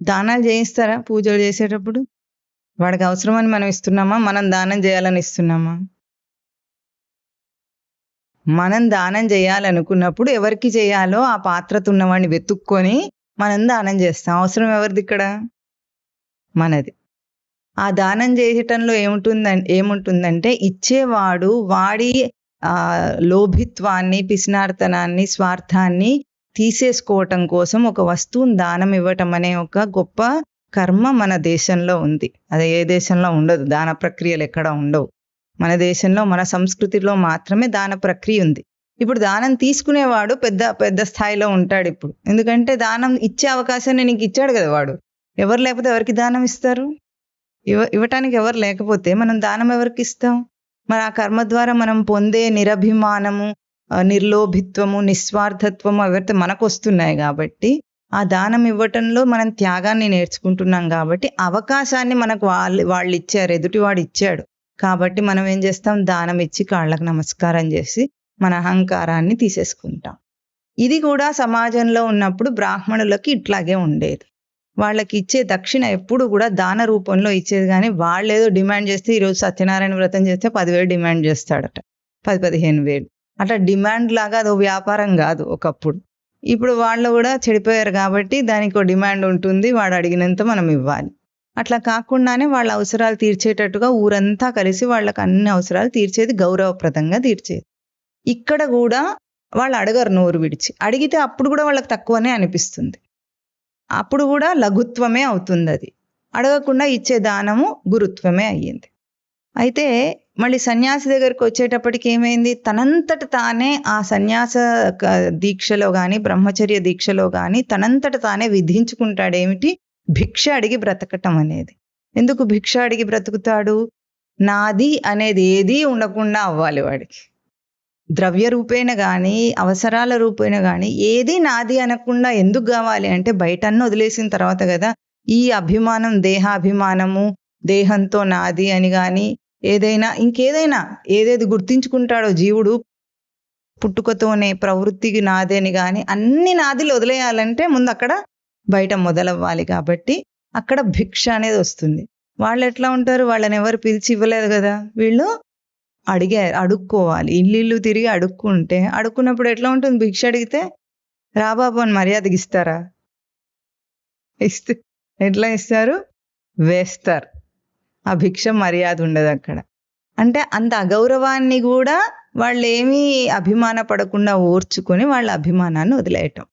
దానాలు చేయిస్తారా? పూజలు చేసేటప్పుడు? వాడికి అవసరమని మనం ఇస్తున్నామా? మనం దానం చేయాలని ఇస్తున్నామా? మనం దానం చేయాలనుకున్నప్పుడు ఎవరికి చేయాలో ఆ పాత్రత ఉన్నవాడిని వెతుక్కొని మనం దానం చేస్తాం. అవసరం ఎవరిది ఇక్కడ? మనది. ఆ దానం చేయటంలో ఏముంటుందని ఏముంటుందంటే ఇచ్చేవాడు వాడి లోభిత్వాన్ని పిసినార్తనాన్ని స్వార్థాన్ని తీసేసుకోవటం కోసం ఒక వస్తువుని దానం ఇవ్వటం అనే ఒక గొప్ప కర్మ మన దేశంలో ఉంది. అది ఏ దేశంలో ఉండదు. దాన ప్రక్రియలు ఎక్కడ ఉండవు. మన దేశంలో మన సంస్కృతిలో మాత్రమే దాన ప్రక్రియ ఉంది. ఇప్పుడు దానం తీసుకునేవాడు పెద్ద పెద్ద స్థాయిలో ఉంటాడు ఇప్పుడు. ఎందుకంటే దానం ఇచ్చే అవకాశాన్ని నీకు ఇచ్చాడు కదా వాడు. ఎవరు లేకపోతే ఎవరికి దానం ఇస్తారు? ఇవ ఇవ్వటానికి ఎవరు లేకపోతే మనం దానం ఎవరికి ఇస్తాం? మరి ఆ కర్మ ద్వారా మనం పొందే నిరభిమానము నిర్లోభిత్వము నిస్వార్థత్వము ఎవరితే మనకు వస్తున్నాయి కాబట్టి ఆ దానం ఇవ్వటంలో మనం త్యాగాన్ని నేర్చుకుంటున్నాం కాబట్టి అవకాశాన్ని మనకు వాళ్ళు వాళ్ళు ఇచ్చారు ఎదుటివాడు ఇచ్చాడు. కాబట్టి మనం ఏం చేస్తాం? దానం ఇచ్చి కాళ్ళకు నమస్కారం చేసి మన అహంకారాన్ని తీసేసుకుంటాం. ఇది కూడా సమాజంలో ఉన్నప్పుడు బ్రాహ్మణులకి ఇట్లాగే ఉండేది. వాళ్ళకి ఇచ్చే దక్షిణ ఎప్పుడు కూడా దాన రూపంలో ఇచ్చేది కానీ వాళ్ళు ఏదో డిమాండ్ చేస్తే ఈరోజు సత్యనారాయణ వ్రతం చేస్తే పదివేలు డిమాండ్ చేస్తాడట. పది పదిహేను వేలు. అట్లా డిమాండ్ లాగా అది వ్యాపారం కాదు ఒకప్పుడు. ఇప్పుడు వాళ్ళు కూడా చెడిపోయారు కాబట్టి దానికి డిమాండ్ ఉంటుంది వాడు అడిగినంత మనం ఇవ్వాలి. అట్లా కాకుండానే వాళ్ళ అవసరాలు తీర్చేటట్టుగా ఊరంతా కలిసి వాళ్ళకి అన్ని అవసరాలు తీర్చేది గౌరవప్రదంగా తీర్చేది. ఇక్కడ కూడా వాళ్ళు అడగరు నోరు విడిచి. అడిగితే అప్పుడు కూడా వాళ్ళకి తక్కువనే అనిపిస్తుంది. అప్పుడు కూడా లఘుత్వమే అవుతుంది అది. అడగకుండా ఇచ్చే దానము గురుత్వమే అయ్యింది. అయితే మళ్ళీ సన్యాసి దగ్గరికి వచ్చేటప్పటికి ఏమైంది? తనంతట తానే ఆ సన్యాస క- దీక్షలో కానీ బ్రహ్మచర్య దీక్షలో కానీ తనంతట తానే విధించుకుంటాడు ఏమిటి భిక్ష అడిగి బ్రతకటం అనేది. ఎందుకు భిక్ష అడిగి బ్రతుకుతాడు? నాది అనేది ఏదీ ఉండకుండా అవ్వాలి వాడికి. ద్రవ్య రూపేణ కానీ అవసరాల రూపేణ కానీ ఏది నాది అనకుండా ఎందుకు కావాలి అంటే బయటన్న వదిలేసిన తర్వాత కదా ఈ అభిమానం దేహాభిమానము దేహంతో నాది అని కానీ ఏదైనా ఇంకేదైనా ఏదేది గుర్తించుకుంటాడో జీవుడు పుట్టుకతోనే ప్రవృత్తికి నాదేని కానీ అన్ని నాదిలు వదిలేయాలంటే ముందు అక్కడ బయట మొదలవ్వాలి కాబట్టి అక్కడ భిక్ష అనేది వస్తుంది. వాళ్ళు ఎట్లా ఉంటారు? వాళ్ళని ఎవరు పిలిచి ఇవ్వలేదు కదా? వీళ్ళు అడిగే అడుక్కోవాలి. ఇల్లు ఇల్లు తిరిగి అడుక్కుంటే అడుక్కున్నప్పుడు ఎట్లా ఉంటుంది? భిక్ష అడిగితే రాబాబు అని మర్యాదకి ఇస్తారా? ఇస్తే ఎట్లా ఇస్తారు? వేస్తారు. ఆ భిక్ష మర్యాద ఉండదు అక్కడ. అంటే అంత అగౌరవాన్ని కూడా వాళ్ళు ఏమీ అభిమాన పడకుండా ఓర్చుకొని వాళ్ళ అభిమానాన్ని వదిలేయటం.